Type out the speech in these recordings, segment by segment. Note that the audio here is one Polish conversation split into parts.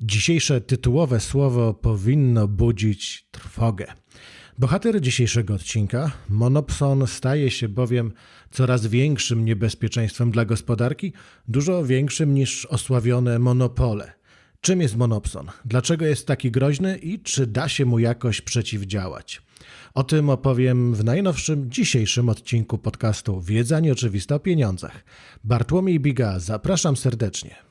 Dzisiejsze tytułowe słowo powinno budzić trwogę. Bohater dzisiejszego odcinka, monopson, staje się bowiem coraz większym niebezpieczeństwem dla gospodarki, dużo większym niż osławione monopole. Czym jest monopson? Dlaczego jest taki groźny i czy da się mu jakoś przeciwdziałać? O tym opowiem w najnowszym, dzisiejszym odcinku podcastu Wiedza nieoczywista o pieniądzach. Bartłomiej Biga, zapraszam serdecznie.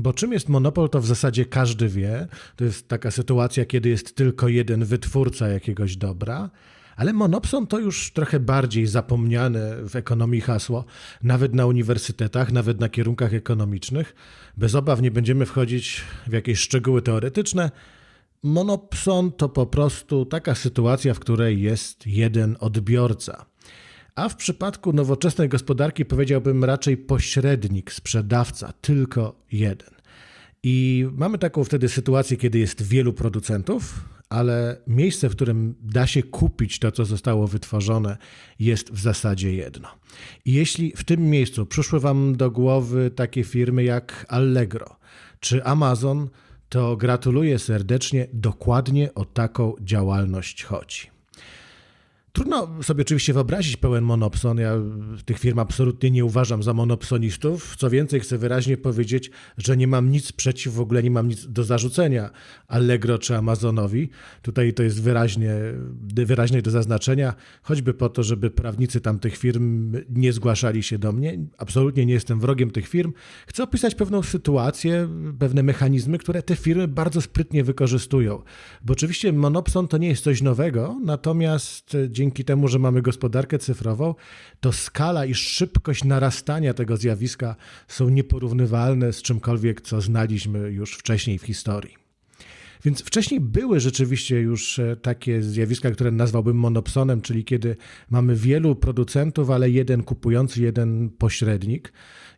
Bo czym jest monopol, to w zasadzie każdy wie. To jest taka sytuacja, kiedy jest tylko jeden wytwórca jakiegoś dobra. Ale monopson to już trochę bardziej zapomniane w ekonomii hasło, nawet na uniwersytetach, nawet na kierunkach ekonomicznych. Bez obaw nie będziemy wchodzić w jakieś szczegóły teoretyczne. Monopson to po prostu taka sytuacja, w której jest jeden odbiorca. A w przypadku nowoczesnej gospodarki powiedziałbym raczej pośrednik, sprzedawca, tylko jeden. I mamy taką wtedy sytuację, kiedy jest wielu producentów, ale miejsce, w którym da się kupić to, co zostało wytworzone, jest w zasadzie jedno. I jeśli w tym miejscu przyszły Wam do głowy takie firmy jak Allegro czy Amazon, to gratuluję serdecznie, dokładnie o taką działalność chodzi. Trudno sobie oczywiście wyobrazić pełen monopson. Ja tych firm absolutnie nie uważam za monopsonistów. Co więcej, chcę wyraźnie powiedzieć, że nie mam nic przeciw, w ogóle nie mam nic do zarzucenia Allegro czy Amazonowi. Tutaj to jest wyraźnie, wyraźnie do zaznaczenia, choćby po to, żeby prawnicy tamtych firm nie zgłaszali się do mnie. Absolutnie nie jestem wrogiem tych firm. Chcę opisać pewną sytuację, pewne mechanizmy, które te firmy bardzo sprytnie wykorzystują. Bo oczywiście monopson to nie jest coś nowego, natomiast dzięki temu, że mamy gospodarkę cyfrową, to skala i szybkość narastania tego zjawiska są nieporównywalne z czymkolwiek, co znaliśmy już wcześniej w historii. Więc wcześniej były rzeczywiście już takie zjawiska, które nazwałbym monopsonem, czyli kiedy mamy wielu producentów, ale jeden kupujący, jeden pośrednik.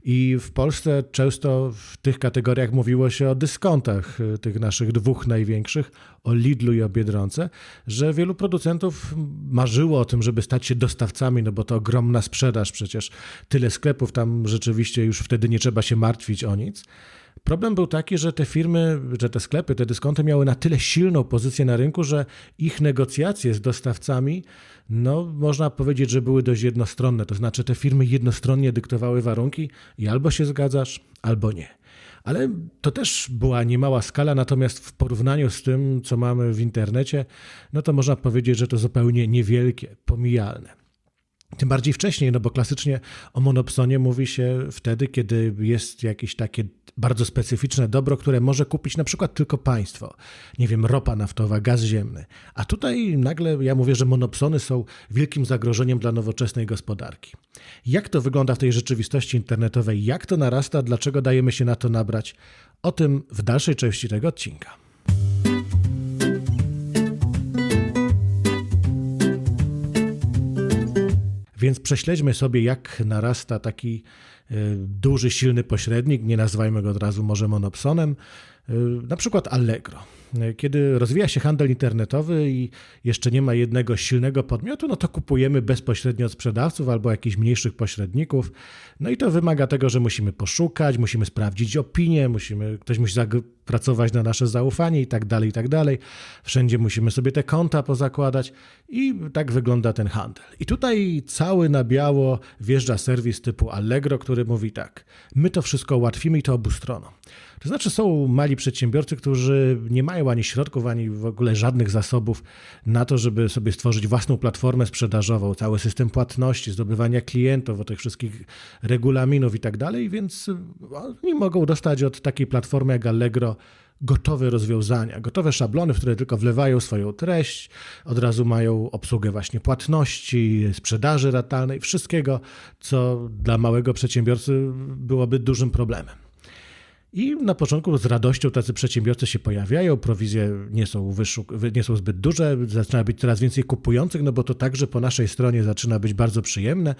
I w Polsce często w tych kategoriach mówiło się o dyskontach, tych naszych dwóch największych, o Lidlu i o Biedronce, że wielu producentów marzyło o tym, żeby stać się dostawcami, no bo to ogromna sprzedaż przecież. Tyle sklepów, tam rzeczywiście już wtedy nie trzeba się martwić o nic. Problem był taki, że te firmy, że te sklepy, te dyskonty miały na tyle silną pozycję na rynku, że ich negocjacje z dostawcami, no można powiedzieć, że były dość jednostronne. To znaczy te firmy jednostronnie dyktowały warunki i albo się zgadzasz, albo nie. Ale to też była niemała skala, natomiast w porównaniu z tym, co mamy w internecie, no to można powiedzieć, że to zupełnie niewielkie, pomijalne. Tym bardziej wcześniej, no bo klasycznie o monopsonie mówi się wtedy, kiedy jest jakieś takie bardzo specyficzne dobro, które może kupić na przykład tylko państwo. Nie wiem, ropa naftowa, gaz ziemny. A tutaj nagle ja mówię, że monopsony są wielkim zagrożeniem dla nowoczesnej gospodarki. Jak to wygląda w tej rzeczywistości internetowej? Jak to narasta? Dlaczego dajemy się na to nabrać? O tym w dalszej części tego odcinka. Więc prześledźmy sobie, jak narasta taki duży, silny pośrednik, nie nazywajmy go od razu może monopsonem, na przykład Allegro. Kiedy rozwija się handel internetowy i jeszcze nie ma jednego silnego podmiotu, no to kupujemy bezpośrednio od sprzedawców albo jakichś mniejszych pośredników. No i to wymaga tego, że musimy poszukać, musimy sprawdzić opinię, musimy, ktoś musi pracować na nasze zaufanie i tak dalej, i tak dalej. Wszędzie musimy sobie te konta pozakładać i tak wygląda ten handel. I tutaj cały na biało wjeżdża serwis typu Allegro, który mówi tak, my to wszystko ułatwimy i to obu stronom. To znaczy są mali przedsiębiorcy, którzy nie mają ani środków, ani w ogóle żadnych zasobów na to, żeby sobie stworzyć własną platformę sprzedażową, cały system płatności, zdobywania klientów, o tych wszystkich regulaminów i tak dalej, więc oni mogą dostać od takiej platformy jak Allegro gotowe rozwiązania, gotowe szablony, w które tylko wlewają swoją treść, od razu mają obsługę właśnie płatności, sprzedaży ratalnej, wszystkiego, co dla małego przedsiębiorcy byłoby dużym problemem. I na początku z radością tacy przedsiębiorcy się pojawiają, prowizje nie są, wyszuk- nie są zbyt duże, zaczyna być coraz więcej kupujących, no bo to także po naszej stronie zaczyna być bardzo przyjemne,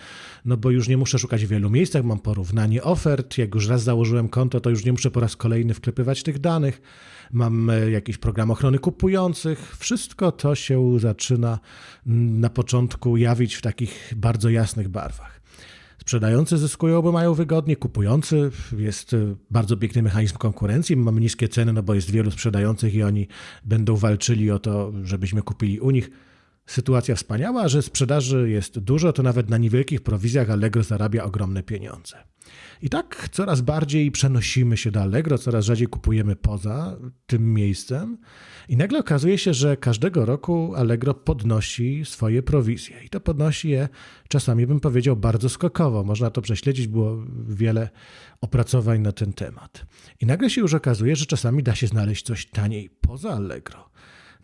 no bo już nie muszę szukać w wielu miejscach, mam porównanie ofert, jak już raz założyłem konto, to już nie muszę po raz kolejny wklepywać tych danych, mam jakiś program ochrony kupujących, wszystko to się zaczyna na początku jawić w takich bardzo jasnych barwach. Sprzedający zyskują, bo mają wygodnie, kupujący jest y, bardzo piękny mechanizm konkurencji. Mamy niskie ceny, no bo jest wielu sprzedających i oni będą walczyli o to, żebyśmy kupili u nich. Sytuacja wspaniała, że sprzedaży jest dużo, to nawet na niewielkich prowizjach Allegro zarabia ogromne pieniądze. I tak coraz bardziej przenosimy się do Allegro, coraz rzadziej kupujemy poza tym miejscem. I nagle okazuje się, że każdego roku Allegro podnosi swoje prowizje. I to podnosi je czasami, bym powiedział, bardzo skokowo. Można to prześledzić, było wiele opracowań na ten temat. I nagle się już okazuje, że czasami da się znaleźć coś taniej poza Allegro.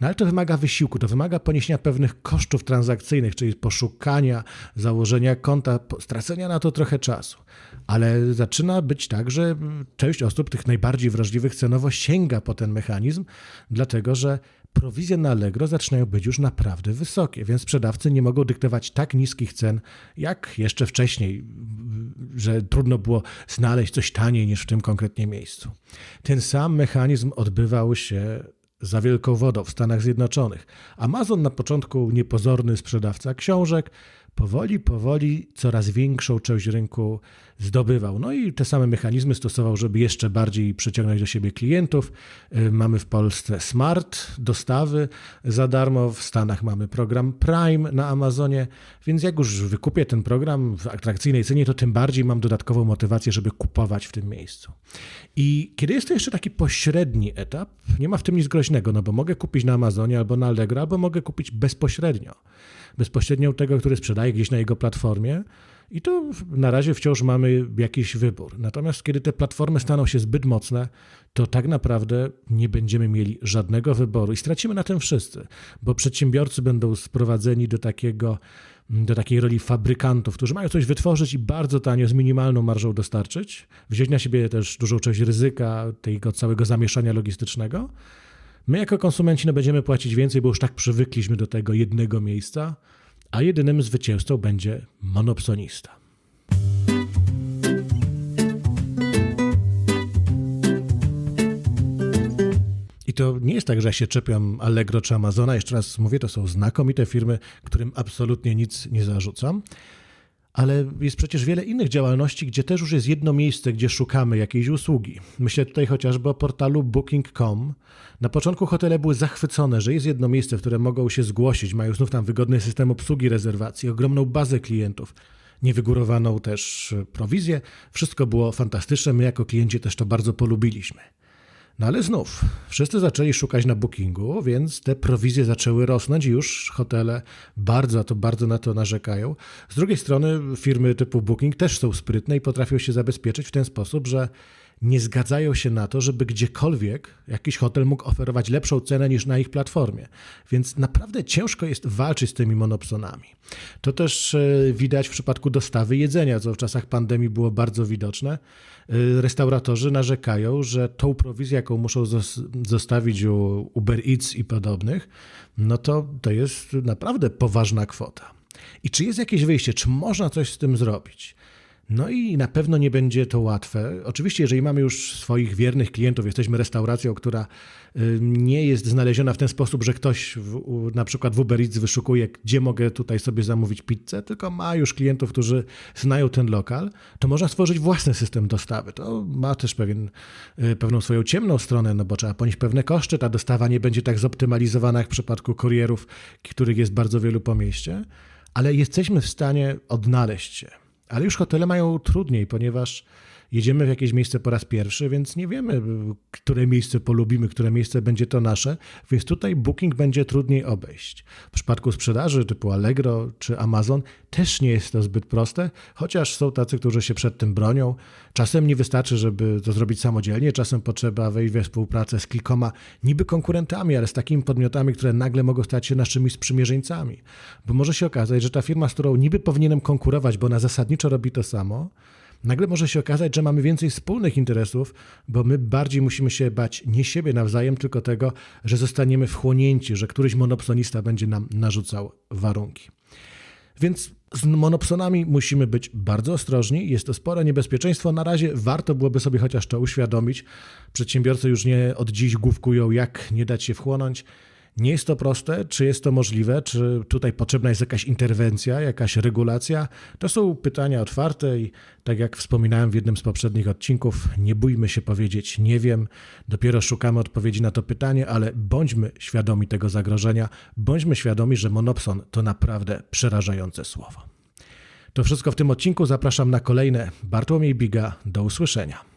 No ale to wymaga wysiłku, to wymaga poniesienia pewnych kosztów transakcyjnych, czyli poszukania, założenia konta, stracenia na to trochę czasu. Ale zaczyna być tak, że część osób, tych najbardziej wrażliwych cenowo, sięga po ten mechanizm, dlatego że prowizje na Allegro zaczynają być już naprawdę wysokie, więc sprzedawcy nie mogą dyktować tak niskich cen, jak jeszcze wcześniej, że trudno było znaleźć coś taniej niż w tym konkretnie miejscu. Ten sam mechanizm odbywał się za wielką wodą w Stanach Zjednoczonych. Amazon na początku niepozorny sprzedawca książek, powoli, powoli coraz większą część rynku zdobywał. No i te same mechanizmy stosował, żeby jeszcze bardziej przyciągnąć do siebie klientów. Y, mamy w Polsce smart dostawy za darmo, w Stanach mamy program Prime na Amazonie, więc jak już wykupię ten program w atrakcyjnej cenie, to tym bardziej mam dodatkową motywację, żeby kupować w tym miejscu. I kiedy jest to jeszcze taki pośredni etap, nie ma w tym nic groźnego, no bo mogę kupić na Amazonie albo na Allegro, albo mogę kupić bezpośrednio. Bezpośrednio tego, który sprzedaje gdzieś na jego platformie, i to na razie wciąż mamy jakiś wybór. Natomiast kiedy te platformy staną się zbyt mocne, to tak naprawdę nie będziemy mieli żadnego wyboru i stracimy na tym wszyscy, bo przedsiębiorcy będą sprowadzeni do takiego do takiej roli fabrykantów, którzy mają coś wytworzyć i bardzo tanio, z minimalną marżą dostarczyć, wziąć na siebie też dużą część ryzyka tego całego zamieszania logistycznego. My jako konsumenci no, będziemy płacić więcej, bo już tak przywykliśmy do tego jednego miejsca, a jedynym zwycięzcą będzie monopsonista. I to nie jest tak, że ja się czepiam Allegro czy Amazona. Jeszcze raz mówię, to są znakomite firmy, którym absolutnie nic nie zarzucam. Ale jest przecież wiele innych działalności, gdzie też już jest jedno miejsce, gdzie szukamy jakiejś usługi. Myślę tutaj chociażby o portalu Booking.com. Na początku hotele były zachwycone, że jest jedno miejsce, w które mogą się zgłosić, mają znów tam wygodny system obsługi rezerwacji, ogromną bazę klientów, niewygórowaną też prowizję. Wszystko było fantastyczne, my jako klienci też to bardzo polubiliśmy. No ale znów, wszyscy zaczęli szukać na bookingu, więc te prowizje zaczęły rosnąć i już hotele bardzo, to bardzo na to narzekają. Z drugiej strony firmy typu booking też są sprytne i potrafią się zabezpieczyć w ten sposób, że nie zgadzają się na to, żeby gdziekolwiek jakiś hotel mógł oferować lepszą cenę niż na ich platformie. Więc naprawdę ciężko jest walczyć z tymi monopsonami. To też e, widać w przypadku dostawy jedzenia, co w czasach pandemii było bardzo widoczne. E, restauratorzy narzekają, że tą prowizję, jaką muszą zostawić u Uber Eats i podobnych, no to to jest naprawdę poważna kwota. I czy jest jakieś wyjście? Czy można coś z tym zrobić? No i na pewno nie będzie to łatwe. Oczywiście, jeżeli mamy już swoich wiernych klientów, jesteśmy restauracją, która y, nie jest znaleziona w ten sposób, że ktoś w, na przykład w Uber Eats wyszukuje, gdzie mogę tutaj sobie zamówić pizzę, tylko ma już klientów, którzy znają ten lokal, to można stworzyć własny system dostawy. To ma też pewien, y, pewną swoją ciemną stronę, no bo trzeba ponieść pewne koszty, ta dostawa nie będzie tak zoptymalizowana jak w przypadku kurierów, których jest bardzo wielu po mieście, ale jesteśmy w stanie odnaleźć się ale już hotele mają trudniej, ponieważ jedziemy w jakieś miejsce po raz pierwszy, więc nie wiemy, które miejsce polubimy, które miejsce będzie to nasze, więc tutaj booking będzie trudniej obejść. W przypadku sprzedaży typu Allegro czy Amazon też nie jest to zbyt proste, chociaż są tacy, którzy się przed tym bronią. Czasem nie wystarczy, żeby to zrobić samodzielnie, czasem potrzeba wejść we współpracę z kilkoma niby konkurentami, ale z takimi podmiotami, które nagle mogą stać się naszymi sprzymierzeńcami. Bo może się okazać, że ta firma, z którą niby powinienem konkurować, bo ona zasadniczo robi to samo, nagle może się okazać, że mamy więcej wspólnych interesów, bo my bardziej musimy się bać nie siebie nawzajem, tylko tego, że zostaniemy wchłonięci, że któryś monopsonista będzie nam narzucał warunki. Więc z monopsonami musimy być bardzo ostrożni. Jest to spore niebezpieczeństwo. Na razie warto byłoby sobie chociaż to uświadomić. Przedsiębiorcy już nie od dziś główkują, jak nie dać się wchłonąć. Nie jest to proste. Czy jest to możliwe? Czy tutaj potrzebna jest jakaś interwencja, jakaś regulacja? To są pytania otwarte i tak jak wspominałem w jednym z poprzednich odcinków, nie bójmy się powiedzieć nie wiem. Dopiero szukamy odpowiedzi na to pytanie, ale bądźmy świadomi tego zagrożenia, bądźmy świadomi, że monopson to naprawdę przerażające słowo. To wszystko w tym odcinku. Zapraszam na kolejne. Bartłomiej Biga. Do usłyszenia.